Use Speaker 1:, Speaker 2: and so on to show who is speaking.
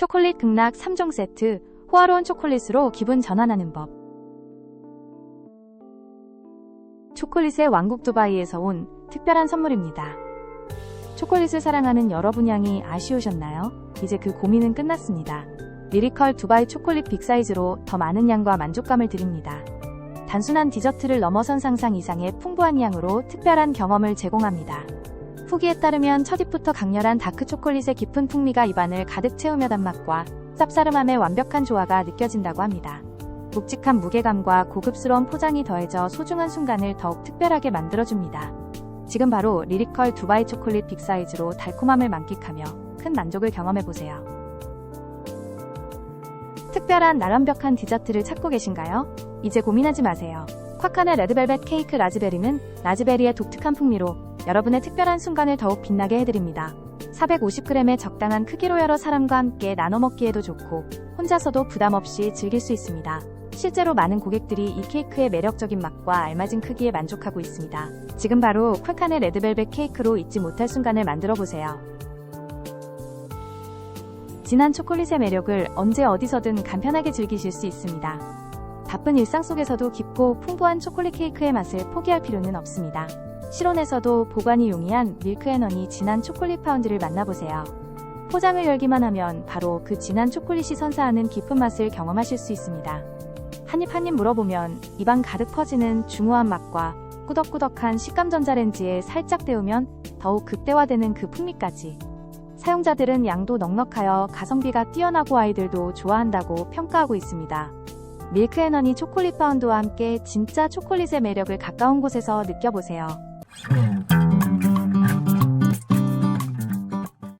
Speaker 1: 초콜릿 극락 3종 세트, 호화로운 초콜릿으로 기분 전환하는 법. 초콜릿의 왕국 두바이에서 온 특별한 선물입니다. 초콜릿을 사랑하는 여러분 양이 아쉬우셨나요? 이제 그 고민은 끝났습니다. 리리컬 두바이 초콜릿 빅사이즈로 더 많은 양과 만족감을 드립니다. 단순한 디저트를 넘어선 상상 이상의 풍부한 양으로 특별한 경험을 제공합니다. 후기에 따르면 첫 입부터 강렬한 다크 초콜릿의 깊은 풍미가 입안을 가득 채우며 단맛과 쌉싸름함의 완벽한 조화가 느껴진다고 합니다. 묵직한 무게감과 고급스러운 포장이 더해져 소중한 순간을 더욱 특별하게 만들어줍니다. 지금 바로 리리컬 두바이 초콜릿 빅사이즈로 달콤함을 만끽하며 큰 만족을 경험해보세요. 특별한 날 완벽한 디저트를 찾고 계신가요? 이제 고민하지 마세요. 夸칸의 레드벨벳 케이크 라즈베리는 라즈베리의 독특한 풍미로 여러분의 특별한 순간을 더욱 빛나게 해드립니다. 450g의 적당한 크기로 여러 사람과 함께 나눠 먹기에도 좋고 혼자서도 부담 없이 즐길 수 있습니다. 실제로 많은 고객들이 이 케이크의 매력적인 맛과 알맞은 크기에 만족하고 있습니다. 지금 바로 夸칸의 레드벨벳 케이크로 잊지 못할 순간을 만들어 보세요. 진한 초콜릿의 매력을 언제 어디서든 간편하게 즐기실 수 있습니다. 바쁜 일상 속에서도 깊고 풍부한 초콜릿 케이크의 맛을 포기할 필요는 없습니다. 실온에서도 보관이 용이한 밀크앤허니 진한 초콜릿 파운드를 만나보세요. 포장을 열기만 하면 바로 그 진한 초콜릿이 선사하는 깊은 맛을 경험하실 수 있습니다. 한입 한입 물어보면 입안 가득 퍼지는 중후한 맛과 꾸덕꾸덕한 식감 전자레인지에 살짝 데우면 더욱 극대화되는 그 풍미까지. 사용자들은 양도 넉넉하여 가성비가 뛰어나고 아이들도 좋아한다고 평가하고 있습니다. 밀크앤허니 초콜릿 파운드와 함께 진짜 초콜릿의 매력을 가까운 곳에서 느껴보세요.
Speaker 2: 음.